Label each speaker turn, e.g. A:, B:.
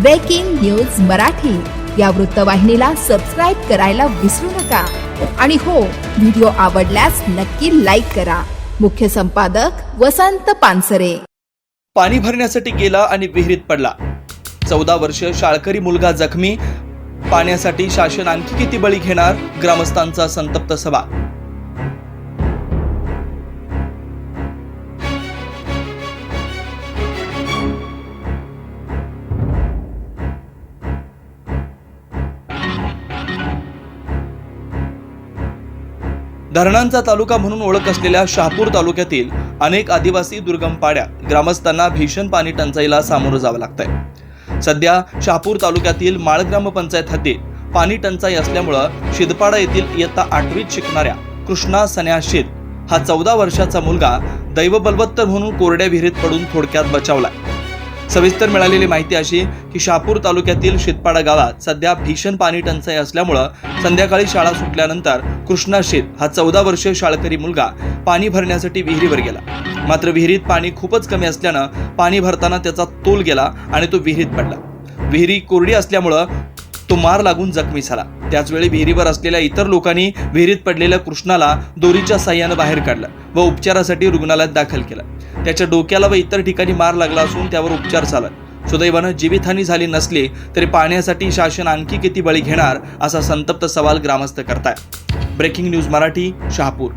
A: Breaking news Marathi या वृत्तवाहिनीला subscribe करायला विसरू नका. आणि हो व्हिडिओ आवडल्यास नक्की लाईक करा. मुख्य संपादक वसंत पानसरे.
B: पाणी भरण्यासाठी गेला आणि विहिरीत पडला. चौदा वर्ष शाळकरी मुलगा जखमी. पाण्यासाठी शासन आणखी किती बळी घेणार? ग्रामस्थांचा संतप्त सभा. धरणांचा तालुका म्हणून ओळख असलेल्या शहापूर तालुक्यातील अनेक आदिवासी दुर्गम पाड्या ग्रामस्थांना भीषण पाणी टंचाईला सामोरं जावं लागतंय. सध्या शहापूर तालुक्यातील माळ ग्रामपंचायत हद्दीत पाणी टंचाई असल्यामुळं शिदपाडा येथील इयत्ता आठवीत शिकणाऱ्या कृष्णा सन्या शिद हा चौदा वर्षाचा मुलगा दैवबलवत्तर म्हणून कोरड्या विहिरीत पडून थोडक्यात बचावलाय. सविस्तर मिळालेली माहिती अशी की शहापूर तालुक्यातील शेतपाडा गावात सध्या भीषण पाणी टंचाई असल्यामुळं संध्याकाळी शाळा सुटल्यानंतर कृष्णा शेत हा चौदा वर्षीय शाळकरी मुलगा पाणी भरण्यासाठी विहिरीवर गेला. मात्र विहिरीत पाणी खूपच कमी असल्यानं पाणी भरताना त्याचा तोल गेला आणि तो विहिरीत पडला. विहिरी कोरडी असल्यामुळं तो मार लागून जखमी झाला. त्याचवेळी विहिरीवर असलेल्या इतर लोकांनी विहिरीत पडलेल्या कृष्णाला दोरीच्या साह्यानं बाहेर काढलं व उपचारासाठी रुग्णालयात दाखल केलं. त्याच्या डोक्याला व इतर ठिकाणी मार लागला असून त्यावर उपचार झाला. सुदैवानं जीवितहानी झाली नसली तरी पाहण्यासाठी शासन आणखी किती बळी घेणार असा संतप्त सवाल ग्रामस्थ करताय ब्रेकिंग न्यूज मराठी शहापूर.